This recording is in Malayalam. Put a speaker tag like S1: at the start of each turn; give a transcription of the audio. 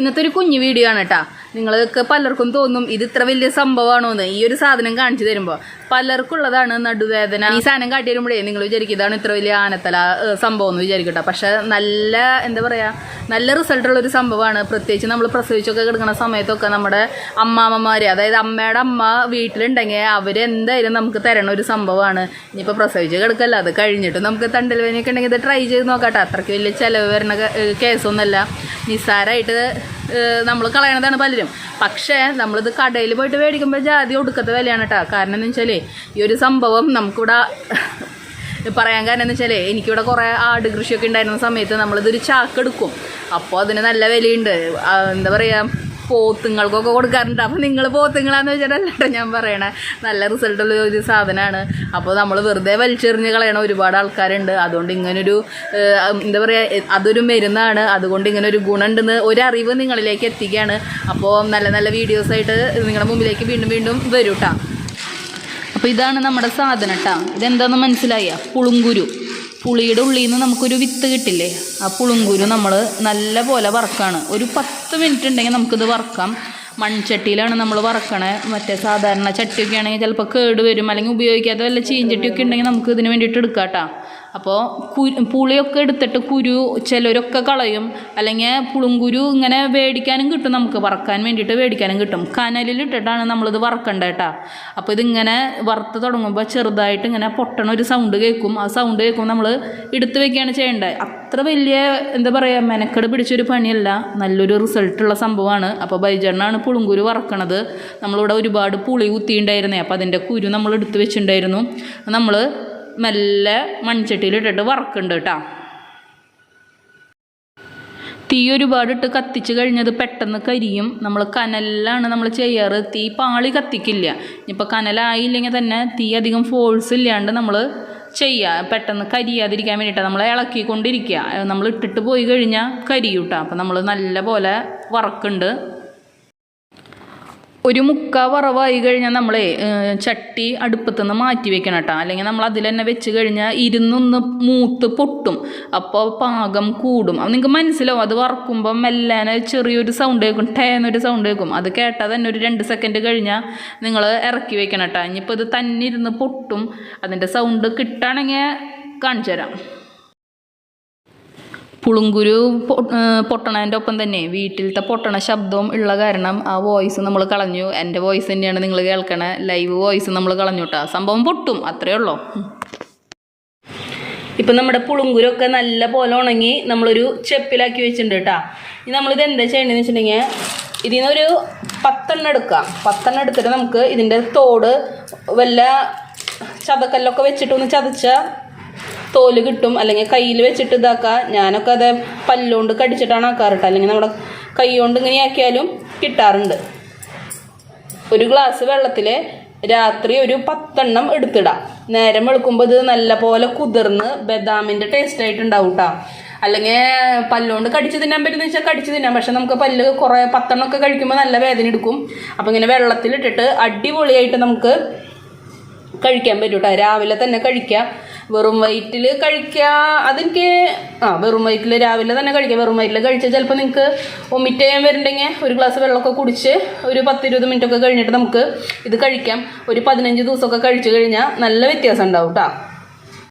S1: ഇന്നത്തെ ഒരു കുഞ്ഞു വീഡിയോ ആണ് കേട്ടോ നിങ്ങൾക്ക് പലർക്കും തോന്നും ഇത് ഇത്ര വലിയ സംഭവമാണോ എന്ന് ഈ ഒരു സാധനം കാണിച്ചു തരുമ്പോൾ പലർക്കുള്ളതാണ് നടുവേദന. ഈ സാധനം കാട്ടി തരുമ്പോഴേ നിങ്ങൾ വിചാരിക്കും ഇതാണ് ഇത്ര വലിയ ആനത്തല സംഭവം എന്ന് വിചാരിക്കട്ടെ പക്ഷെ നല്ല എന്താ പറയുക നല്ല റിസൾട്ടുള്ള ഒരു സംഭവമാണ്. പ്രത്യേകിച്ച് നമ്മൾ പ്രസവിച്ചൊക്കെ കിടക്കുന്ന സമയത്തൊക്കെ നമ്മുടെ അമ്മാമ്മമാർ അതായത് അമ്മയുടെ അമ്മ വീട്ടിലുണ്ടെങ്കിൽ അവരെന്തായാലും നമുക്ക് തരണ ഒരു സംഭവമാണ്. ഇനിയിപ്പോൾ പ്രസവിച്ച് കിടക്കല്ല അത് കഴിഞ്ഞിട്ട് നമുക്ക് തണ്ടൽ വേനയൊക്കെ ഉണ്ടെങ്കിൽ ഇത് ട്രൈ ചെയ്ത് നോക്കാട്ടോ അത്രയ്ക്ക് വലിയ ചിലവ് വരുന്ന കേസൊന്നുമല്ല നിസ്സാരമായിട്ട് നമ്മൾ കളയണതാണ് പലരും. പക്ഷേ നമ്മളിത് കടയിൽ പോയിട്ട് മേടിക്കുമ്പോൾ ജാതി ഒടുക്കത്തെ വിലയാണ് കേട്ടോ കാരണം എന്ന് വെച്ചാൽ ഈ ഒരു സംഭവം നമുക്കിവിടെ പറയാൻ കാരണം എന്ന് വെച്ചാൽ എനിക്കിവിടെ കുറേ ആട് കൃഷിയൊക്കെ ഉണ്ടായിരുന്ന സമയത്ത് നമ്മളിതൊരു ചാക്കെടുക്കും. അപ്പോൾ അതിന് നല്ല വിലയുണ്ട്. എന്താ പറയുക പോത്തുങ്ങൾക്കൊക്കെ കൊടുക്കാറുണ്ട്. അപ്പോൾ നിങ്ങൾ പോത്തുങ്ങളാന്ന് വെച്ചിട്ടല്ല ഞാൻ പറയണേ. നല്ല റിസൾട്ടുള്ള ഒരു സാധനമാണ് അപ്പോൾ നമ്മൾ വെറുതെ വലിച്ചെറിഞ്ഞ് കളയണ ഒരുപാട് ആൾക്കാരുണ്ട്. അതുകൊണ്ട് ഇങ്ങനൊരു എന്താ പറയുക അതൊരു മരുന്നാണ്. അതുകൊണ്ട് ഇങ്ങനെ ഒരു ഗുണമുണ്ടെന്ന് ഒരറിവ് നിങ്ങളിലേക്ക് എത്തിക്കുകയാണ്. അപ്പോൾ നല്ല നല്ല വീഡിയോസായിട്ട് നിങ്ങളുടെ മുമ്പിലേക്ക് വീണ്ടും വീണ്ടും വരൂട്ടാ. അപ്പോൾ ഇതാണ് നമ്മുടെ സാധനം കേട്ടോ ഇതെന്താണെന്ന് മനസ്സിലായ? പുളുങ്കുരു. പുളിയുടെ ഉള്ളിൽ നിന്ന് നമുക്കൊരു വിത്ത് കിട്ടില്ലേ? ആ പുളുങ്കുരു നമ്മൾ നല്ല പോലെ വറക്കാണ്. ഒരു പത്ത് മിനിറ്റ് ഉണ്ടെങ്കിൽ നമുക്കിത് വറക്കാം. മൺചട്ടിയിലാണ് നമ്മൾ വറക്കണേ. മറ്റേ സാധാരണ ചട്ടിയൊക്കെ ആണെങ്കിൽ ചിലപ്പോൾ കേട് വരും. അല്ലെങ്കിൽ ഉപയോഗിക്കാത്ത വല്ല ചീഞ്ചട്ടിയൊക്കെ ഉണ്ടെങ്കിൽ നമുക്ക് ഇതിന് വേണ്ടിയിട്ട് എടുക്കാം കേട്ടോ അപ്പോൾ കു പുളിയൊക്കെ എടുത്തിട്ട് കുരു ചിലരൊക്കെ കളയും. അല്ലെങ്കിൽ പുളുങ്കുരു ഇങ്ങനെ വേടിക്കാനും കിട്ടും നമുക്ക്. വറക്കാൻ വേണ്ടിയിട്ട് വേടിക്കാനും കിട്ടും. കനലിലിട്ടിട്ടാണ് നമ്മളിത് വറക്കേണ്ടത് കേട്ടോ അപ്പോൾ ഇതിങ്ങനെ വറുത്ത് തുടങ്ങുമ്പോൾ ചെറുതായിട്ട് ഇങ്ങനെ പൊട്ടണ ഒരു സൗണ്ട് കേൾക്കും. ആ സൗണ്ട് കേൾക്കുമ്പോൾ നമ്മൾ എടുത്ത് വെക്കുകയാണ് ചെയ്യേണ്ടത് അത്ര വലിയ എന്താ പറയുക മെനക്കെട് പിടിച്ചൊരു പണിയല്ല. നല്ലൊരു റിസൾട്ടുള്ള സംഭവമാണ്. അപ്പോൾ ബൈജണ്ണാണ് പുളുങ്കുരു വറക്കണത്. നമ്മളിവിടെ ഒരുപാട് പുളി കുത്തിയിട്ടുണ്ടായിരുന്നേ. അപ്പോൾ അതിന്റെ കുരു നമ്മൾ എടുത്ത് വെച്ചിട്ടുണ്ടായിരുന്നു. നമ്മൾ മെല്ലെ മൺചട്ടിയിലിട്ടിട്ട് വറക്കുന്നുണ്ട് കേട്ടോ. തീ ഒരുപാട് ഇട്ട് കത്തിച്ച് കഴിഞ്ഞത് പെട്ടെന്ന് കരിയും. നമ്മൾ കനലിലാണ് നമ്മൾ ചെയ്യാറ്. തീ പാളി കത്തിക്കില്ല. ഇനിയിപ്പോൾ കനലായില്ലെങ്കിൽ തന്നെ തീ അധികം ഫോഴ്സ് ഇല്ലാണ്ട് നമ്മൾ ചെയ്യുക പെട്ടെന്ന് കരിയാതിരിക്കാൻ വേണ്ടിയിട്ടാണ് നമ്മൾ ഇളക്കിക്കൊണ്ടിരിക്കുക. നമ്മൾ ഇട്ടിട്ട് പോയി കഴിഞ്ഞാൽ കരിയൂട്ടാ അപ്പോൾ നമ്മൾ നല്ല പോലെ വറക്കുന്നുണ്ട്. ഒരു മുക്കാ വറവായി കഴിഞ്ഞാൽ നമ്മളെ ചട്ടി അടുപ്പത്തു നിന്ന് മാറ്റി വെക്കണം കേട്ടോ. അല്ലെങ്കിൽ നമ്മൾ അതിൽ തന്നെ വെച്ച് കഴിഞ്ഞാൽ ഇരുന്നൊന്ന് മൂത്ത് പൊട്ടും. അപ്പോൾ പാകം കൂടും. അത് നിങ്ങൾക്ക് മനസ്സിലാവും അത് വറക്കുമ്പോൾ മെല്ലാനെ ചെറിയൊരു സൗണ്ട് കേൾക്കും ടേന്നൊരു സൗണ്ട് കേൾക്കും. അത് കേട്ടാൽ തന്നെ ഒരു രണ്ട് സെക്കൻഡ് കഴിഞ്ഞാൽ നിങ്ങൾ ഇറക്കി വെക്കണം കേട്ടോ. ഇനിയിപ്പോൾ ഇത് തന്നെ ഇരുന്ന് പൊട്ടും. അതിന്റെ സൗണ്ട് കിട്ടുകയാണെങ്കിൽ കാണിച്ചു തരാം പുളുങ്കുരു പൊട്ടണേന്റെ ഒപ്പം തന്നെ വീട്ടിലത്തെ പൊട്ടണ ശബ്ദവും ഉള്ള കാരണം ആ വോയിസ് നമ്മൾ കളഞ്ഞു. എന്റെ വോയിസ് തന്നെയാണ് നിങ്ങൾ കേൾക്കണേ. ലൈവ് വോയിസ് നമ്മൾ കളഞ്ഞു കേട്ടോ സംഭവം പൊട്ടും. അത്രയേ ഉള്ളൂ. ഇപ്പം നമ്മുടെ പുളുങ്കുരൊക്കെ നല്ല പോലെ ഉണങ്ങി നമ്മളൊരു ചെപ്പിലാക്കി വെച്ചിട്ടുണ്ട് കേട്ടോ ഇനി നമ്മളിത് എന്താ ചെയ്യേണ്ടതെന്ന് വെച്ചിട്ടുണ്ടെങ്കിൽ ഇതിൽ നിന്നൊരു പത്തെണ്ണം എടുക്കാം. പത്തെണ്ണം എടുത്തിട്ട് നമുക്ക് ഇതിന്റെ തോട് വല്ല ചതക്കല്ലൊക്കെ വെച്ചിട്ടൊന്ന് ചതച്ചാൽ തോൽ കിട്ടും. അല്ലെങ്കിൽ കയ്യിൽ വെച്ചിട്ട് ഇതാക്കുക ഞാനൊക്കെ അത് പല്ലുകൊണ്ട് കടിച്ചിട്ടാണ് ആക്കാറുണ്ട് അല്ലെങ്കിൽ നമ്മുടെ കൈ കൊണ്ട് ഇങ്ങനെ ആക്കിയാലും കിട്ടാറുണ്ട്. ഒരു ഗ്ലാസ് വെള്ളത്തിൽ രാത്രി ഒരു പത്തെണ്ണം എടുത്തിടാം. നേരം വെളുക്കുമ്പോൾ ഇത് നല്ല പോലെ കുതിർന്ന് ബദാമിന്റെ ടേസ്റ്റ് ആയിട്ട് ഉണ്ടാവും കേട്ടോ അല്ലെങ്കിൽ പല്ലുകൊണ്ട് കടിച്ച് തിന്നാൻ പറ്റുന്ന വെച്ചാൽ കടിച്ച് തിന്നാം. പക്ഷെ നമുക്ക് പല്ല് കുറേ പത്തെണ്ണം ഒക്കെ കഴിക്കുമ്പോൾ നല്ല വേദന എടുക്കും. അപ്പോൾ ഇങ്ങനെ വെള്ളത്തിലിട്ടിട്ട് അടിപൊളിയായിട്ട് നമുക്ക് കഴിക്കാൻ പറ്റും കേട്ടോ രാവിലെ തന്നെ കഴിക്കാം. വെറും വയറ്റിൽ കഴിക്കുക അതെനിക്ക് ആ വെറും വയറ്റിൽ രാവിലെ തന്നെ കഴിക്കാം. വെറും വയറ്റിൽ കഴിച്ചാൽ ചിലപ്പോൾ നിങ്ങൾക്ക് ഒമിറ്റ് ചെയ്യാൻ വരുന്നുണ്ടെങ്കിൽ ഒരു ഗ്ലാസ് വെള്ളമൊക്കെ കുടിച്ച് ഒരു പത്തിരുപത് മിനിറ്റൊക്കെ കഴിഞ്ഞിട്ട് നമുക്ക് ഇത് കഴിക്കാം. ഒരു പതിനഞ്ച് ദിവസമൊക്കെ കഴിച്ചു കഴിഞ്ഞാൽ നല്ല വ്യത്യാസം ഉണ്ടാവും കേട്ടോ